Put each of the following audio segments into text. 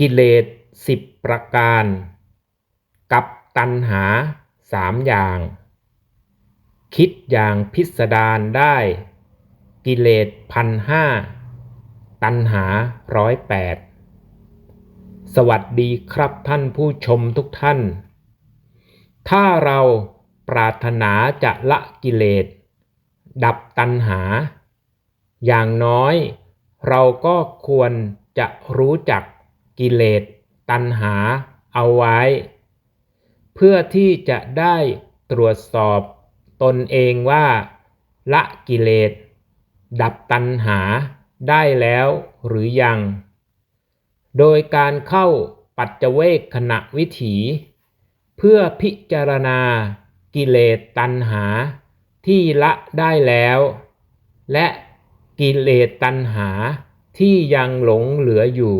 กิเลสสิบประการ กับตัณหาสามอย่าง คิดอย่างพิสดารได้ กิเลสพันห้าตัณหาร้อยแปดสวัสดีครับท่านผู้ชมทุกท่าน ถ้าเราปรารถนาจะละกิเลส ดับตัณหา อย่างน้อยเราก็ควรจะรู้จัก กิเลสตัณหาเอาไว้ เพื่อที่จะได้ตรวจสอบตนเองว่า ละกิเลส ดับตัณหาได้แล้วหรือยัง โดยการเข้าปัจเจเวกขณะวิถี เพื่อพิจารณากิเลสตัณหาที่ละได้แล้ว และกิเลสตัณหาที่ยังหลงเหลืออยู่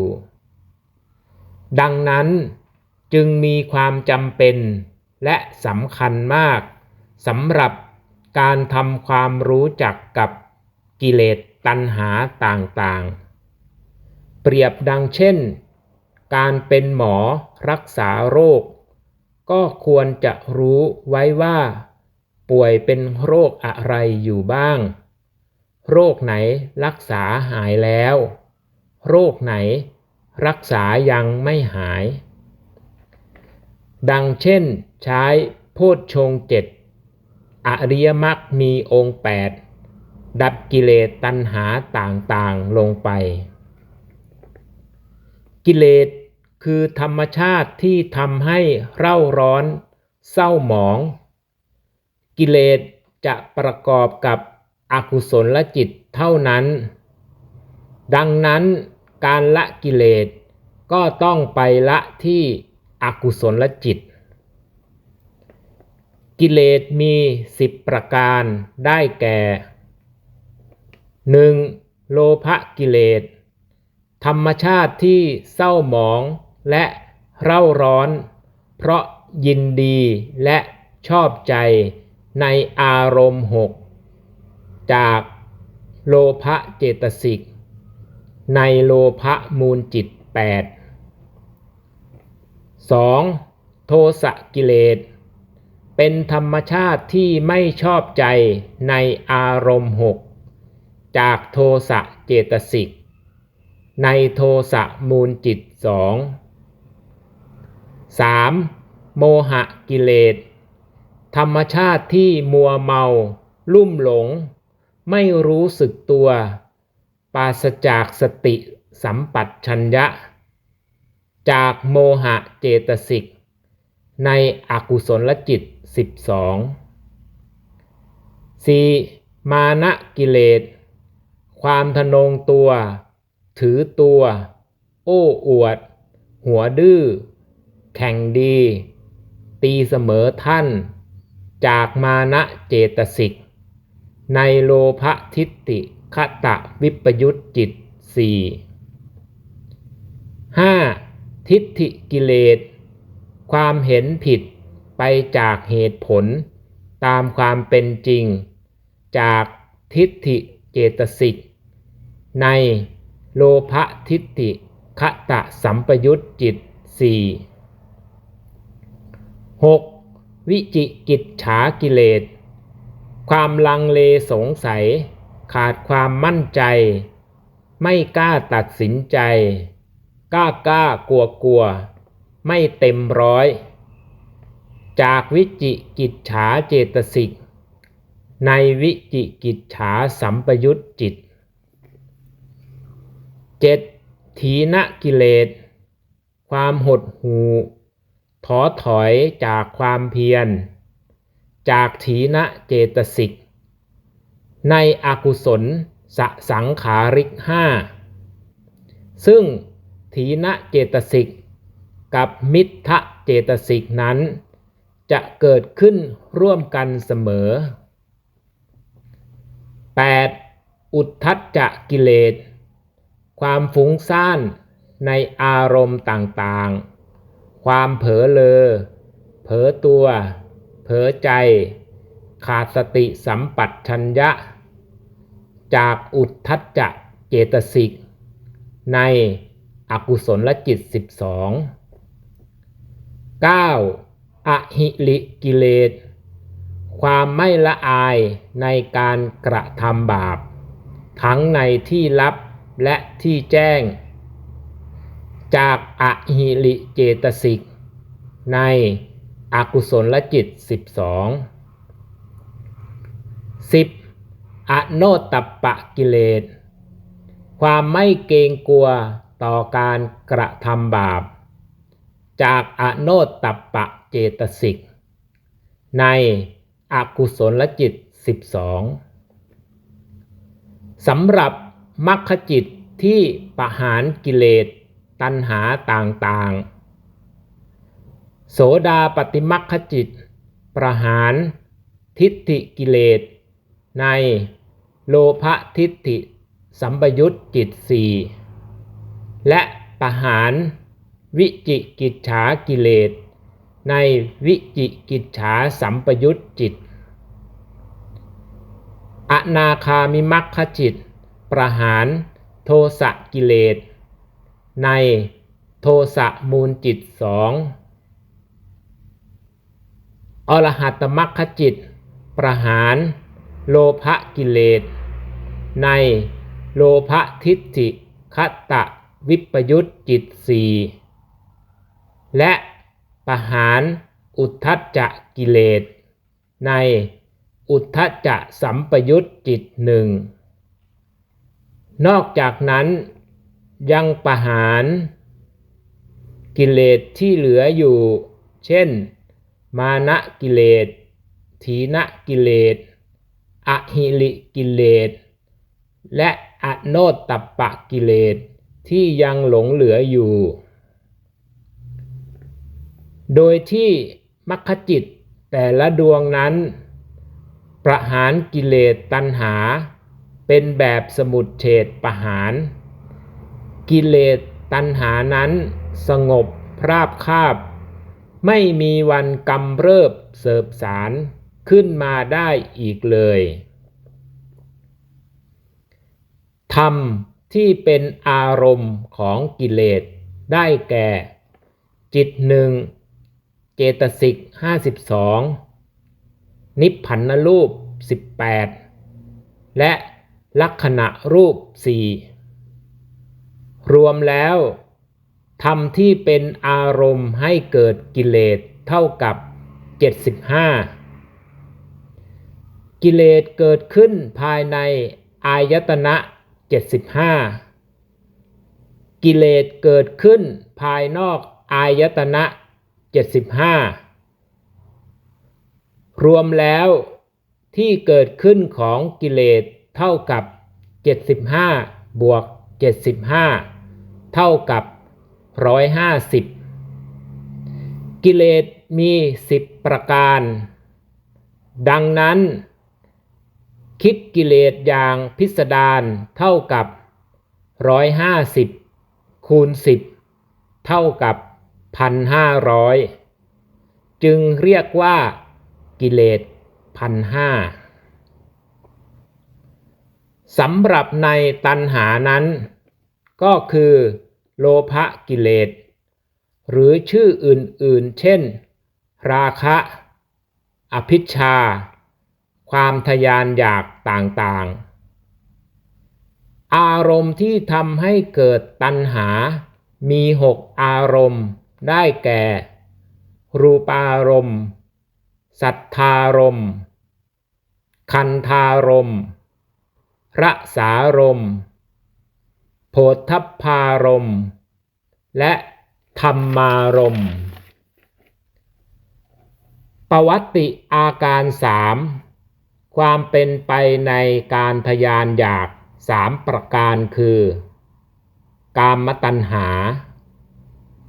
ดังนั้นจึงมีความจำเป็นและสำคัญมากสำหรับการทำความรู้จักกับกิเลสตัณหาต่างๆ เปรียบดังเช่น การเป็นหมอรักษาโรค ก็ควรจะรู้ไว้ว่า ป่วยเป็นโรคอะไรอยู่บ้าง โรคไหนรักษาหายแล้ว โรคไหน รักษายังไม่หาย ดังเช่นใช้โพชฌงเจ็ดอริยมรรคมีองค์แปดดับกิเลสตัณหาต่างๆลงไป กิเลสคือธรรมชาติที่ทำให้เร่าร้อน เศร้าหมอง กิเลสจะประกอบกับอกุศลลจิตเท่านั้น ดังนั้น การละกิเลสก็ต้องไปละที่อกุศลจิต กิเลสมีสิบประการได้แก่ 1. โลภกิเลส ธรรมชาติที่เศร้าหมองและเร่าร้อน เพราะยินดีและชอบใจในอารมณ์หกจากโลภเจตสิก ในโลภมูลจิต 8 2. โทสะกิเลส เป็นธรรมชาติที่ไม่ชอบใจในอารมณ์หกจากโทสะเจตสิก ในโทสะมูลจิตสอง 3. โมหะกิเลส ธรรมชาติที่มัวเมา ลุ่มหลง ไม่รู้สึกตัว ปราศจากสติสัมปัชัญญะ จากโมหะเจตสิก ในอกุศลจิต 12 4. มานะกิเลส ความทนงตัว ถือตัว โอ้อวด หัวดื้อ แข่งดี ตีเสมอท่าน จากมานะเจตสิก ในโลภทิฏฐิ คตะวิปยุตจิตสี่ห้าทิฏฐิกิเลส ความเห็นผิดไปจากเหตุผล ตามความเป็นจริง จากทิฏฐิเจตสิก ในโลภทิฏฐิคตะสัมปยุตจิตสี่หกวิจิกิจฉากิเลส ความลังเลสงสัย ขาดความมั่นใจ ไม่กล้าตัดสินใจ กล้ากล้ากลัวกลัว ไม่เต็มร้อย จากวิจิกิจฉาเจตสิก ในวิจิกิจฉาสัมปยุตจิตเจ็ดถีนกิเลส ความหดหู่ถอถอยจากความเพียร จากถีนะเจตสิก ในอกุศลสสังขาริกห้าซึ่งถีนเจตสิกกับมิทะเจตสิกนั้น จะเกิดขึ้นร่วมกันเสมอ 8. อุทธัจจะกิเลส ความฟุ้งซ่านในอารมณ์ต่างๆ ความเผลอเลอ เผลอตัว เผลอใจ ขาดสติสัมปัชัญญะ จากอุทธัจจะเจตสิก ในอกุศลจิต 12 9. อหิริกิเลส ความไม่ละอายในการกระทำบาป ทั้งในที่ลับและที่แจ้ง จากอหิริเจตสิก ในอกุศลจิต 12 10. อโนตปปะกิเลส ความไม่เกรงกลัวต่อการกระทำบาป จากอโนตัปปะเจตสิก ในอกุศลจิต 12 สำหรับมรรคจิตที่ประหารกิเลสตัณหาต่างๆ โสดาปฏิมรรคจิต ประหารทิฏฐิกิเลสใน โลภทิฏฐิ สัมปยุตจิตสี่และประหารวิจิกิจฉากิเลส ในวิจิกิจฉาสัมปยุตจิต อนาคามิมัคคจิต ประหารโทสะกิเลส ในโทสะมูลจิตสองอรหัตมัคคจิต ประหาร โลภกิเลส ในโลภทิฏฐิคตะวิปยุตจิตสี่และประหารอุทธัจจะกิเลส ในอุทธัจจะสัมปยุตจิตหนึ่งนอกจากนั้นยังประหารกิเลสที่เหลืออยู่ เช่น มานะกิเลส ทีนะกิเลส อหิริกิเลส และอโนตตปปะกิเลสที่ยังหลงเหลืออยู่ โดยที่มัคคจิตแต่ละดวงนั้น ประหารกิเลสตัณหา เป็นแบบสมุดเฉดประหาร กิเลสตัณหานั้นสงบพราบคาบ ไม่มีวันกำเริบเสบสาร ขึ้นมาได้อีกเลยธรรมที่เป็นอารมณ์ของกิเลสได้แก่ จิตหนึ่งเจตสิกห้าสิบสองนิพพันรูปสิบแปดและลักษณะรูปสี่รวมแล้วธรรมที่เป็นอารมณ์ให้เกิดกิเลสเท่ากับเจ็ดสิบห้า กิเลสเกิดขึ้นภายในอายตนะ 75 กิเลสเกิดขึ้นภายนอกอายตนะ 75 รวมแล้วที่เกิดขึ้นของกิเลสเท่ากับ 75 บวก 75 เท่ากับ 150 กิเลสมี 10 ประการ ดังนั้น คิดกิเลสอย่างพิสดารเท่ากับร้อยห้าสิบคูณสิบเท่ากับพันห้าร้อยจึงเรียกว่ากิเลสพันห้าสำหรับในตัณหานั้น ก็คือโลภกิเลส หรือชื่ออื่นๆ เช่น ราคะ อภิชา ความทยานอยากต่างๆ อารมณ์ที่ทำให้เกิดตัณหา มีหกอารมณ์ ได้แก่ รูปารมณ์ สัทธารมณ์ คันธารมณ์ระสารมณ์โพธพารมณ์และธรรมารมณ์ปวัติอาการสาม ความเป็นไปในการทยานอยากสามประการคือ กามตัณหา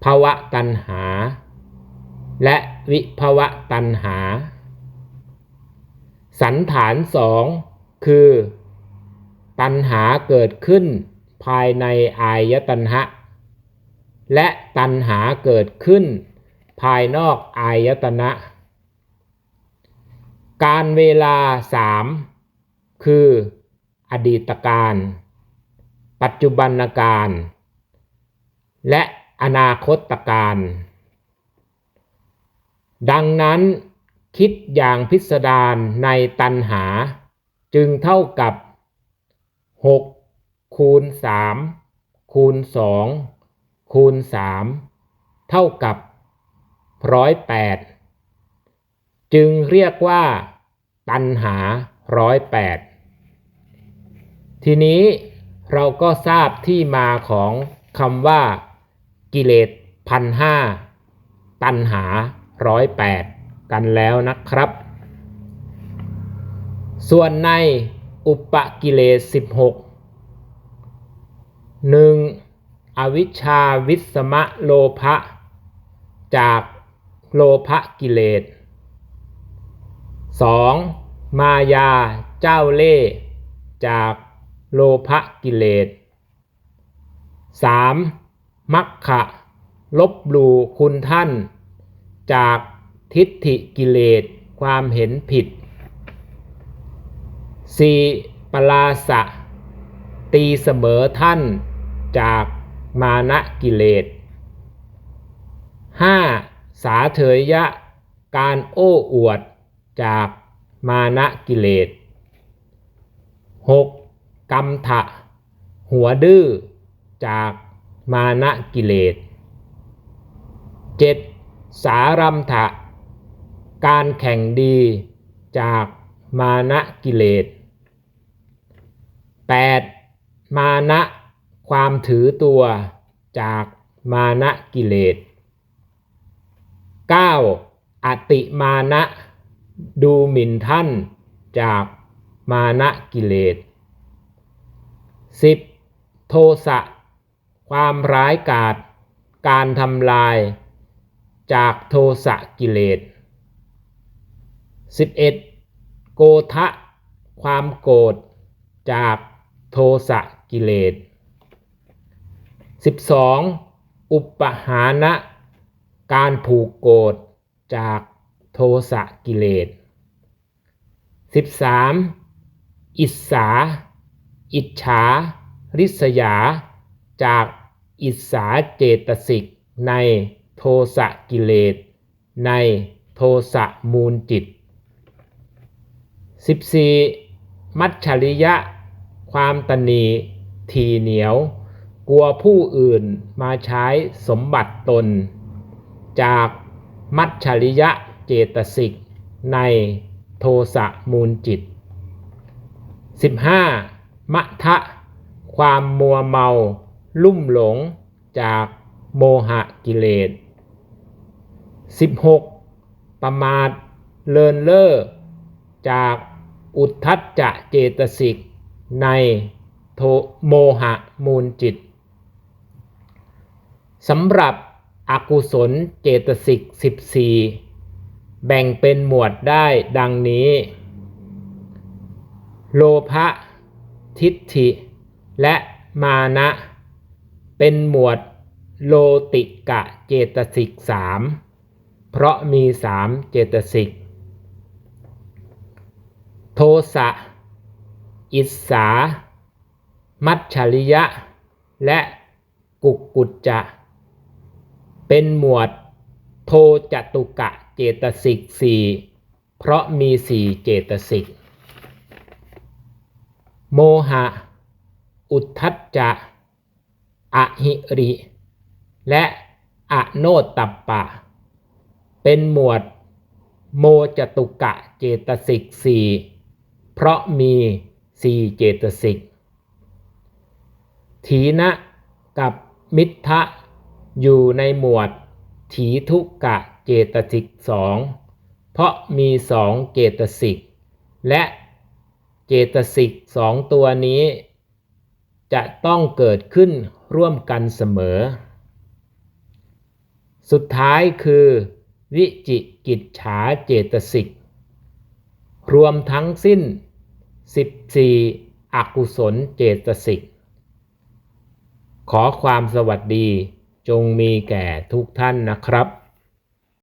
ภวะตัณหา และวิภวะตัณหา สันฐานสองคือ ตัณหาเกิดขึ้นภายในอายตนะและตัณหาเกิดขึ้นภายนอกอายตนะ การเวลาสามคืออดีตการ ปัจจุบันการ และอนาคตการ ดังนั้นคิดอย่างพิสดารในตันหา จึงเท่ากับ 6 คูณ 3 คูณ 2 คูณ 3 เท่ากับร้อยแปด จึงเรียกว่า ตันหาร้อยแปดทีนี้เราก็ทราบที่มาของคำว่า กิเลสพันห้าตันหาร้อยแปดกันแล้วนะครับ ส่วนในอุปกิเลสสิบหกหนึ่งอวิชชาวิสมะโลภะจากโลภกิเลส 2. มายาเจ้าเล่ห์จากโลภกิเลส 3. มัคคะลบหลู่คุณท่าน จากทิฏฐิกิเลสความเห็นผิด 4. ปลาสะ ตีเสมอท่านจากมานะกิเลส 5. สาเถยยะ การโอ้อวด จากมานะกิเลส 6. กรรมถะหัวดื้อจากมานะกิเลส 7. สารัมถะการแข่งดีจากมานะกิเลส 8. มานะความถือตัวจากมานะกิเลส 9. อติมานะ ดูหมิ่นท่านจากมานะกิเลส 10. โทสะความร้ายกาจการทำลายจากโทสะกิเลส 11. โกทะความโกรธจากโทสะกิเลส 12. อุปหานะ การผูกโกรธจาก โทสะกิเลส 13. อิสสา อิจฉา ริษยา จากอิสาเจตสิก ในโทสะกิเลส ในโทสะมูลจิต 14. มัจฉริยะ ความตนีทีเหนียว กลัวผู้อื่นมาใช้สมบัติตน จากมัจฉริยะ เจตสิกในโทสะมูลจิต 15. มะทะ ความมัวเมา ลุ่มหลงจากโมหะกิเลส 16. ประมาทเลินเล่อจากอุทธัจจะเจตสิกในโทโมหะมูลจิตสำหรับอกุศลเจตสิก 14 แบ่งเป็นหมวดได้ดังนี้ โลภะทิฏฐิ และมานะ เป็นหมวดโลติกะเจตสิกสามเพราะมีสามเจตสิก โทสะ อิสสามัจฉริยะ และกุกกุจจะ เป็นหมวดโทจตุกะ เจตสิกสี่เพราะมีสี่เจตสิก โมหะ อุทธัจจะอหิริ และอโนตัปปะ เป็นหมวดโมจตุกะเจตสิกสี่เพราะมีสี่เจตสิก ถีนะกับมิทะอยู่ในหมวดถีทุกะ เจตสิกสองเพราะมีสองเจตสิก และเจตสิกสองตัวนี้ จะต้องเกิดขึ้นร่วมกันเสมอ สุดท้ายคือ วิจิกิจฉาเจตสิก รวมทั้งสิ้น 14 อกุศลเจตสิก ขอความสวัสดีจงมีแก่ทุกท่านนะครับ